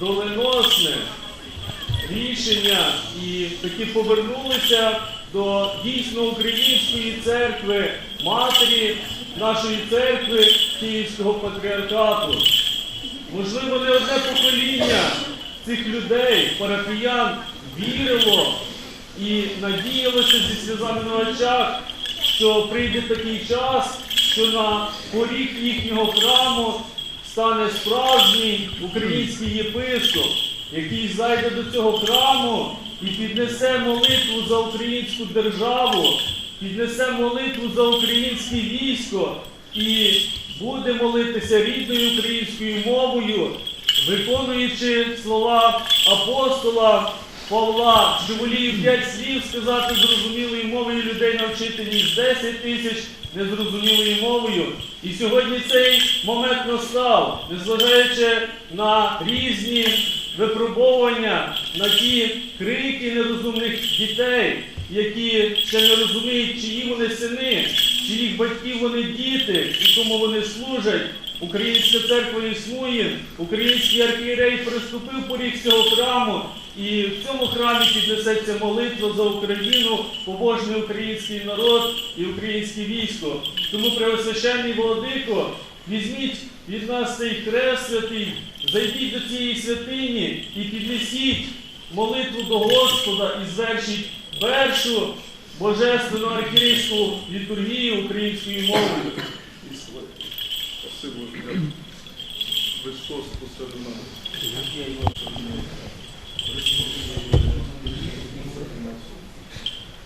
доленосне рішення і таки повернулися до дійсно української церкви, матері нашої церкви Київського патріархату. Можливо, не одне покоління цих людей, парафіян, вірило і надіялося зі сльозами на очах, що прийде такий час, що на поріг їхнього храму стане справжній український єпископ, який зайде до цього храму і піднесе молитву за українську державу, піднесе молитву за українське військо і буде молитися рідною українською мовою, виконуючи слова апостола Павла, що волію п'ять слів сказати зрозумілою мовою людей навчити, ніж 10 тисяч незрозумілою мовою. І сьогодні цей момент настав, незважаючи на різні випробовування, на ті крики нерозумних дітей, які ще не розуміють, чиї вони сини, чиїх батьків вони діти і кому вони служать. Українська церква існує, український архієрей приступив поріг цього храму, і в цьому храмі піднесеться молитва за Україну, побожний український народ і українське військо. Тому, Преосвященний Володико, візьміть від нас цей хрест святий, зайдіть до цієї святині і піднесіть молитву до Господа і звершіть першу божественну архірейську літургію українською мовою. Спасибо. Христос посеред нас.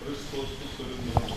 Христос посеред.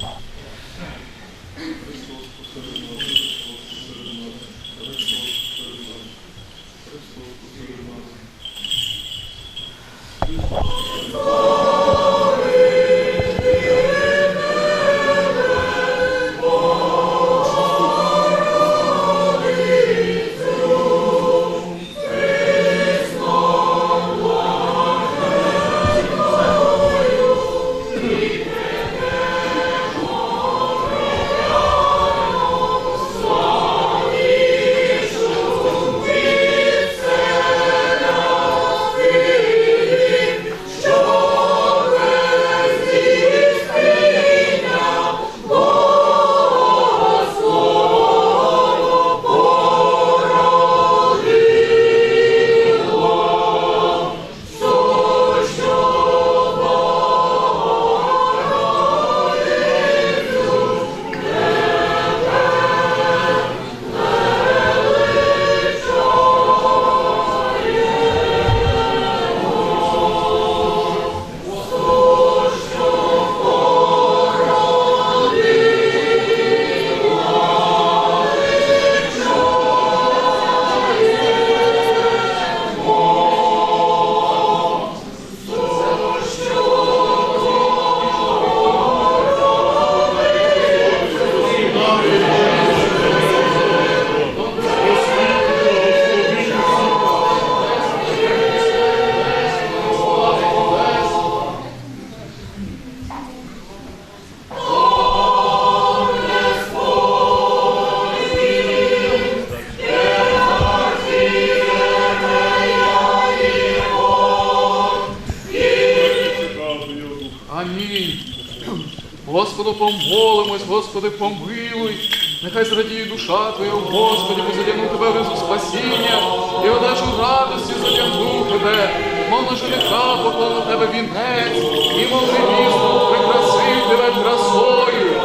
Господи, помилуй. Нехай зрадіє душа Твоя, Господи, ми задягну Тебе в ризу спасіння, і одежу радості задягну Тебе, мов на жениха поклав Тебе вінець, і мов невісту прикрасив Тебе красою.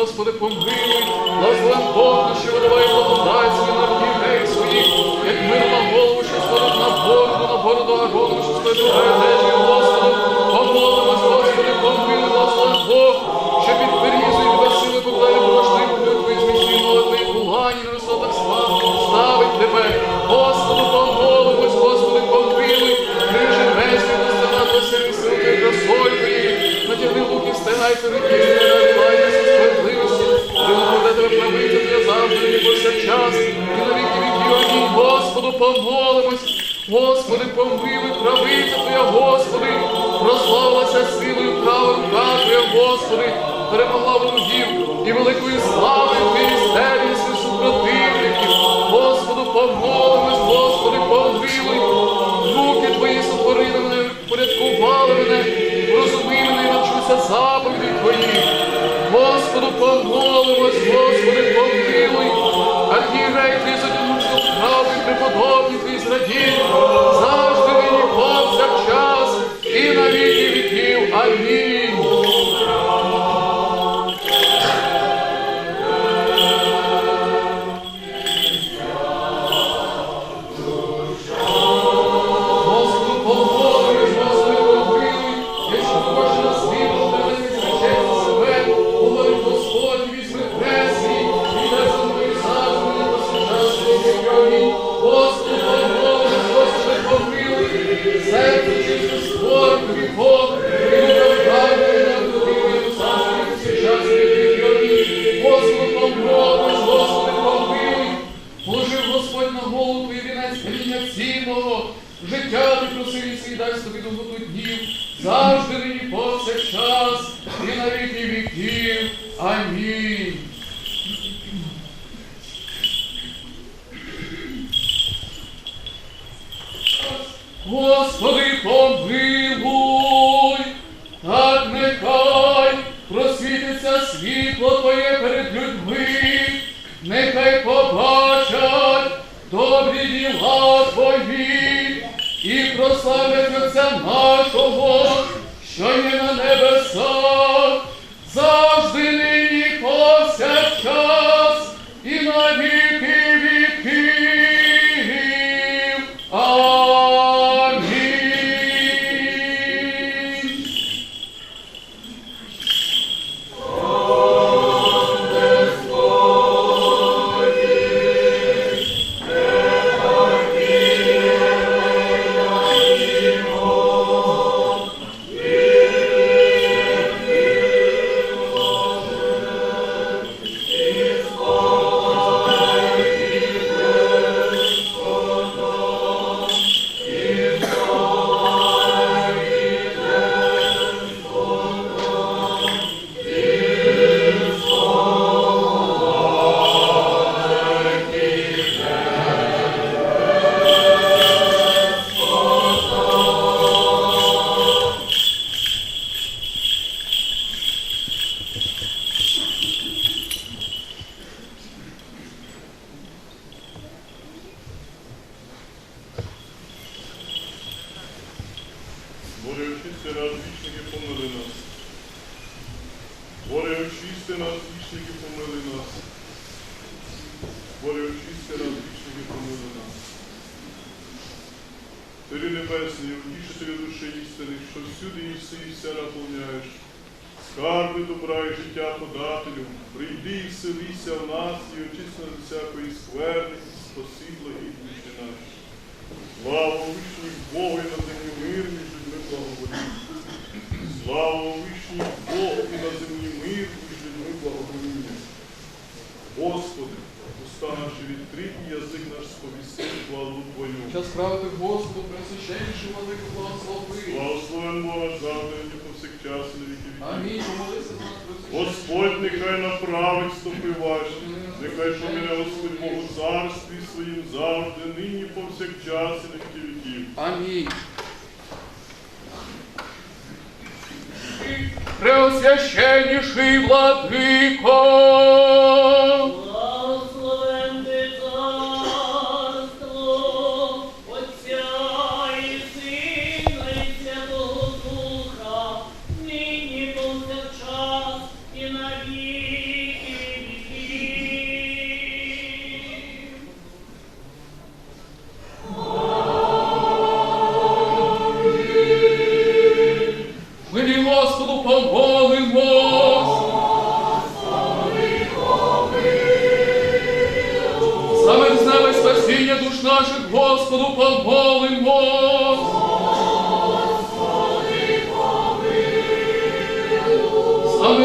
Господи, помилуй, благословен Бог, що видаває благодать свій на дітей своїх, як мир на голову, що сходить на бороду, на бороду Аарону, що сходить на одежі, Господу, помолимось, Господи, помилуй, благословен Бог, що під перізою тебе сили поклає божний молитви, зміщує молитви і кулані на висотах слав, ставить тебе, Господу, помолимось, Господи, помилуй, крижи весь, достана до сили сили красою твоєї, Приймайте віки, наливайтеся повсякчас, і на віки. Господу помолимось. Господи, помилуй, правиця Твоя, Господи, прославилася силою права рука Твоя, Господи, перемогла ворогів і великою славою Твоєї стелі супротивників. Господу, помолимось, Господи, помилуй. Руки Твої сотворили мене, порядкували мене, розуми мене навчуся заповідей Твоїх. Господу, помолимось, Господи, помилуй. Правду і преподобні Господи, помилуй, так нехай просвітиться світло Твоє перед людьми, нехай побачать добрі діла Твої і прославлять Отця нашого, що є на небесах, Боре очисти нас, вічники, помили нас. Царю Небесний, утішителю душі істини, що всюди і все і вся наповняєш. Скарби добра і життя подателю, прийди і вселися в нас і очисти від всякої скверни, спаси благі душі наші. Слава вишній Богу і на землі мир між людьми благовоління. Слава вишній Богу і на землі мир між людьми благовоління. Господи, уста наші відкриті, язик наш сповістив хвалу Твою. Час правити Господу, пресвященнішу владику благослови. Благословен Бога завжди і повсякчас і на віки віків. Амінь. Помолися за нас. Господь нехай направить стопи ваші, нехай мене Господь Богу царстві своїм завжди, нині повсякчас і на віки віків. Амінь. Преосвященніший владико,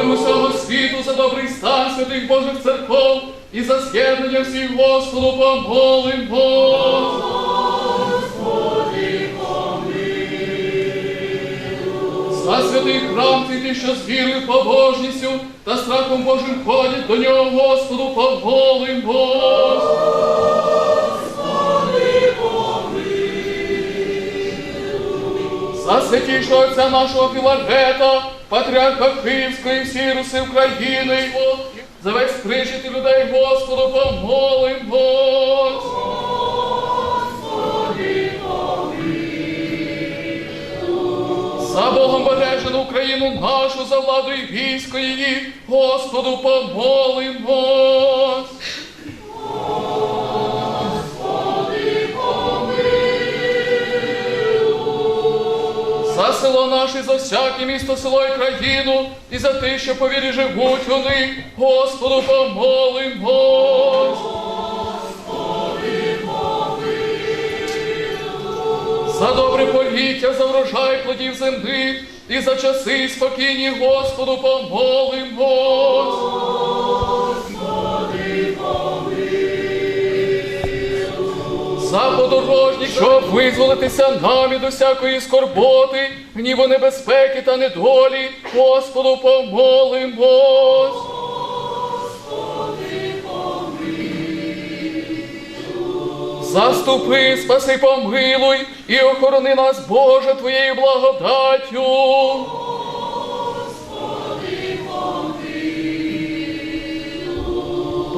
За усього світу, за добрий стан святих Божих церков і за з'єднання всіх Господу помолимо. За святий храм ти, що з вірою, побожністю та страхом Божим ходять до нього, Господу, помолимо. За святішого отця нашого Філарета, патріарха Київської, всієї Руси України, за весь причити людей, Господу, помолимо. За Богом бережену Україну нашу, за владу і військо її, Господу помолимо. За село наше, за всяке місто, село і країну, і за тих, що по вірі живуть вони, Господу помолимо. За добре повіття, за врожай плодів земних, і за часи спокійні, Господу помолимо. За подорожніх, щоб визволитися нам від усякої скорботи, гніву небезпеки та недолі, Господу помолимось. Заступи, спаси, помилуй і охорони нас, Боже, Твоєю благодаттю.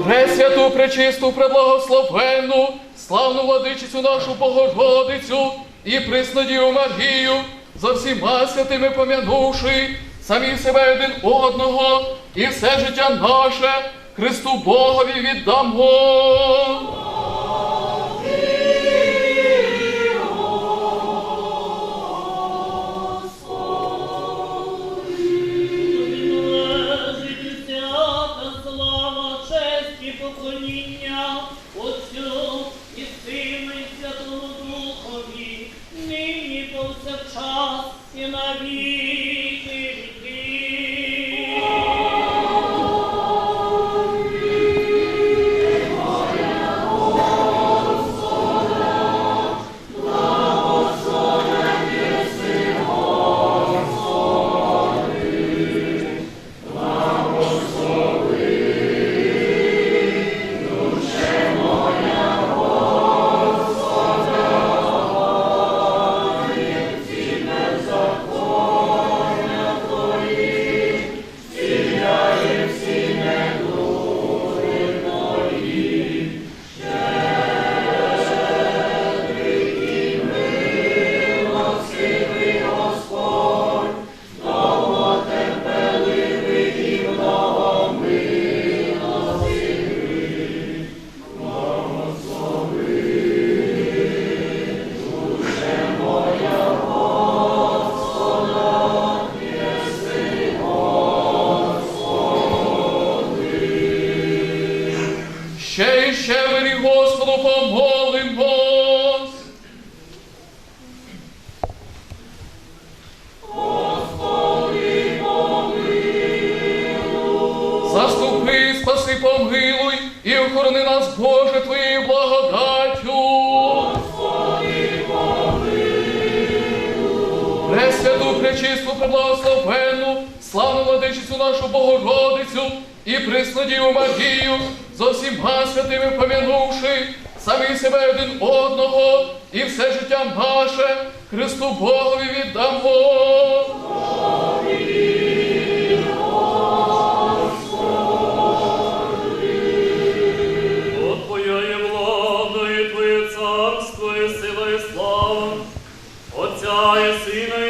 Пресвяту, пречисту, преблагословенну, славну владичицю нашу Богородицю і приснодію магію за всіма святими пом'янувши, самі себе один одного, і все життя наше Христу Богові віддамо. Пречисту, преблагословенну, славну владичицю нашу Богородицю і приснодію Марію, зо всіма святими пом'янувши, самі себе один одного, і все життя наше Христу Богові віддамо. Отця і Сина,